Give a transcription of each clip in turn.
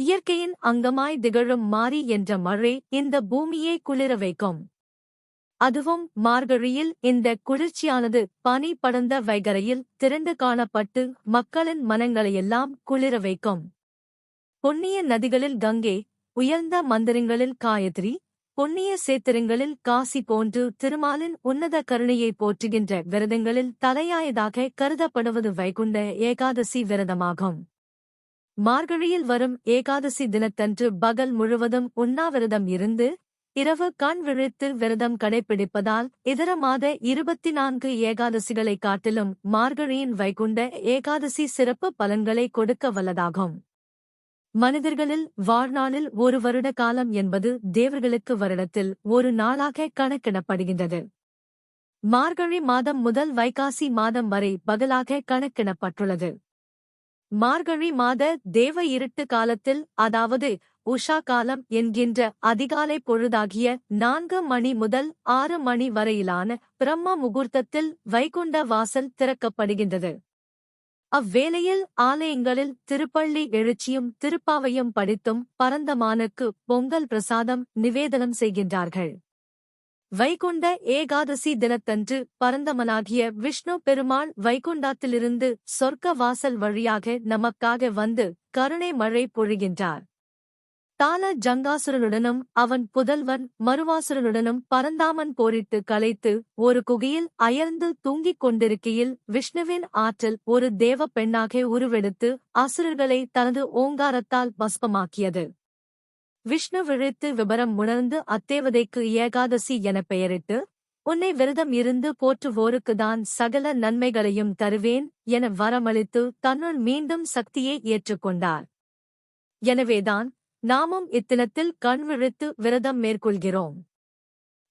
இயற்கையின் அங்கமாய் திகழும் மாரி என்ற மழை இந்த பூமியை குளிர வைக்கும். அதுவும் மார்கழியில் இந்த குளிர்ச்சியானது பனி படர்ந்த வைகரையில் திரண்டு காணப்பட்டு மக்களின் மனங்களையெல்லாம் குளிர வைக்கும். பொன்னிய நதிகளில் கங்கை உயர்ந்த மந்திரங்களில் காயத்ரி பொன்னிய சேத்திரங்களில் காசி போன்று திருமாலின் உன்னத கருணையை போற்றுகின்ற விரதங்களில் தலையாயதாக கருதப்படுவது வைகுண்ட ஏகாதசி விரதமாகும். மார்கழியில் வரும் ஏகாதசி தினத்தன்று பகல் முழுவதும் உண்ணாவிரதம் இருந்து இரவு கண் விழித்து விரதம் கடைபிடிப்பதால் இதர மாத இருபத்தி நான்கு ஏகாதசிகளை காட்டிலும் மார்கழியின் வைகுண்ட ஏகாதசி சிறப்பு பலன்களை கொடுக்க வல்லதாகும். மனிதர்களில் வாழ்நாளில் ஒரு வருட காலம் என்பது தேவர்களுக்கு வருடத்தில் ஒரு நாளாக கணக்கிடப்படுகின்றது. மார்கழி மாதம் முதல் வைகாசி மாதம் வரை பகலாக கணக்கிடப்பட்டுள்ளது. மார்கழி மாத தேவ இருட்டு காலத்தில் அதாவது உஷா காலம் என்கின்ற அதிகாலை பொழுதாகிய நான்கு மணி முதல் ஆறு மணி வரையிலான பிரம்ம முகூர்த்தத்தில் வைகுண்ட வாசல் திறக்கப்படுகின்றது. அவ்வேளையில் ஆலயங்களில் திருப்பள்ளி எழுச்சியும் திருப்பாவையும் படித்தும் பரந்தமானுக்கு பொங்கல் பிரசாதம் நிவேதனம் செய்கின்றார்கள். வைகுண்ட ஏகாதசி தினத்தன்று பரந்தமனாகிய விஷ்ணு பெருமாள் வைகுண்டத்திலிருந்து சொர்க்க வாசல் வழியாக நமக்காக வந்து கருணை மழை பொழிகின்றார். தால ஜங்காசுரனுடனும் அவன் புதல்வன் மருவாசுரனுடனும் பரந்தாமன் போரிட்டு கலைத்து ஒரு குகையில் அயர்ந்து தூங்கிக் கொண்டிருக்கையில் விஷ்ணுவின் ஆற்றல் ஒரு தேவ பெண்ணாக உருவெடுத்து அசுரர்களை தனது ஓங்காரத்தால் பஸ்பமாக்கியது. விஷ்ணு விழித்து விபரம் உணர்ந்து அத்தேவதைக்கு ஏகாதசி என பெயரிட்டு உன்னை விரதம் இருந்து போற்றுவோருக்குதான் சகல நன்மைகளையும் தருவேன் என வரமளித்து தன்னுள் மீண்டும் சக்தியை ஏற்றுக்கொண்டார் எனவேதான் நாமும் இத்தினத்தில் கண்விழித்து விரதம் மேற்கொள்கிறோம்.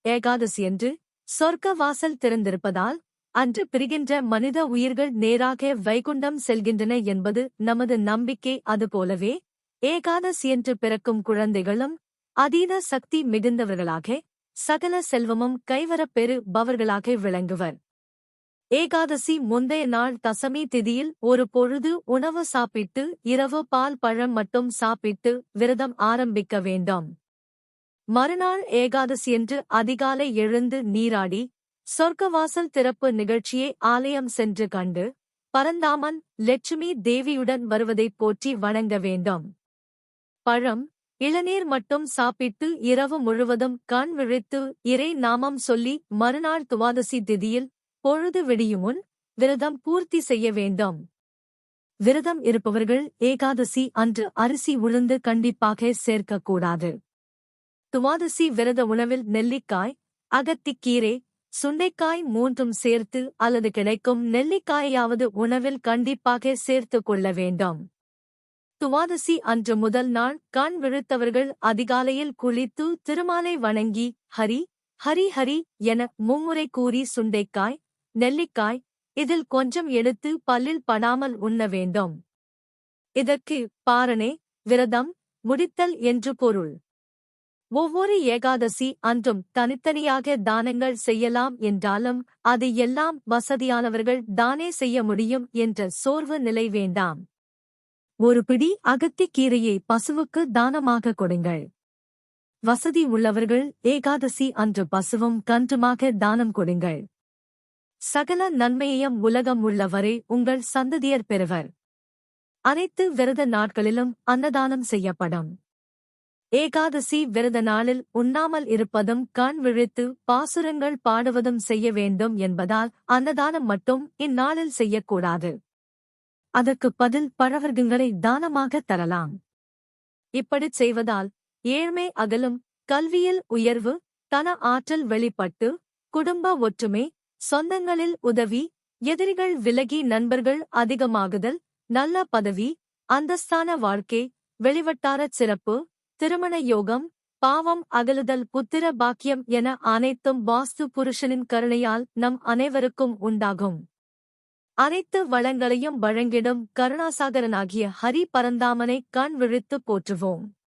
ஏகாதசியன்று சொர்க்க வாசல் திறந்திருப்பதால் அன்று பிரிகின்ற மனித உயிர்கள் நேராக வைகுண்டம் செல்கின்றன என்பது நமது நம்பிக்கை அதுபோலவே ஏகாதசியன்று பிறக்கும் குழந்தைகளும் அதீத சக்தி மிகுந்தவர்களாக சகல செல்வமும் கைவரப் பெறு விளங்குவர். ஏகாதசி முந்தைய நாள் தசமி திதியில் ஒரு பொழுது உணவு சாப்பிட்டு இரவு பால் பழம் மட்டும் சாப்பிட்டு விரதம் ஆரம்பிக்க வேண்டாம். மறுநாள் ஏகாதசியன்று அதிகாலை எழுந்து நீராடி சொர்க்கவாசல் திறப்பு நிகழ்ச்சியை ஆலயம் சென்று கண்டு பரந்தாமன் லட்சுமி தேவியுடன் வருவதைப் போற்றி வணங்க வேண்டும். பழம் இளநீர் மட்டும் சாப்பிட்டு இரவு முழுவதும் கண் விழித்து இறை நாமம் சொல்லி மறுநாள் துவாதசி திதியில் பொழுது விடியுமுன் விரதம் பூர்த்தி செய்ய வேண்டும். விரதம் இருப்பவர்கள் ஏகாதசி அன்று அரிசி உளுந்து கண்டிப்பாக சேர்க்கக்கூடாது. துவாதசி விரத உணவில் நெல்லிக்காய் அகத்திக்கீரை சுண்டைக்காய் மூன்றும் சேர்த்து அல்லது கிடைக்கும் நெல்லிக்காயாவது உணவில் கண்டிப்பாக சேர்த்துக் கொள்ள வேண்டும். துவாதசி அன்று முதல் நாள் கண் விழுத்தவர்கள் அதிகாலையில் குளித்து திருமாலை வணங்கி ஹரி ஹரி ஹரி என மும்முறை கூறி சுண்டைக்காய் நெல்லிக்காய் இதில் கொஞ்சம் எடுத்து பல்லில் படாமல் உண்ண வேண்டும். இதற்கு பாரணே விரதம் முடித்தல் என்று பொருள். ஒவ்வொரு ஏகாதசி அன்றும் தனித்தனியாக தானங்கள் செய்யலாம் என்றாலும் அது எல்லாம் வசதியானவர்கள் தானே செய்ய முடியும் என்ற சோர்வு நிலை வேண்டாம். ஒரு பிடி அகத்திக்கீரையை பசுவுக்கு தானமாக கொடுங்கள். வசதி உள்ளவர்கள் ஏகாதசி அன்று பசுவும் கன்றுமாக தானம் கொடுங்கள். சகல நன்மையையும் உலகம் உள்ளவரை உங்கள் சந்ததியர் பெறுவர். அனைத்து விரத நாட்களிலும் அன்னதானம் செய்யப்படும். ஏகாதசி விரத நாளில் உண்ணாமல் இருப்பதும் கண் விழித்து பாசுரங்கள் பாடுவதும் செய்ய வேண்டும் என்பதால் அன்னதானம் மட்டும் இந்நாளில் செய்யக்கூடாது அதற்கு பதில் பழவர்க்கங்களை தானமாக தரலாம். இப்படிச் செய்வதால் ஏழ்மை அகலும் கல்வியில் உயர்வு தன ஆற்றல் வெளிப்பட்டு குடும்ப ஒற்றுமை சொந்தங்களில் உதவி எதிரிகள் விலகி நண்பர்கள் அதிகமாகுதல் நல்ல பதவி அந்தஸ்தான வாழ்க்கை வெளிவட்டாரச் சிறப்பு திருமண யோகம் பாவம் அகலுதல் புத்திர பாக்கியம் என அனைத்தும் வாஸ்து புருஷனின் கருணையால் நம் அனைவருக்கும் உண்டாகும். அனைத்து வளங்களையும் வழங்கிடும் கருணாசாகரனாகிய ஹரி பரந்தாமனை கண் விழித்துப் போற்றுவோம்.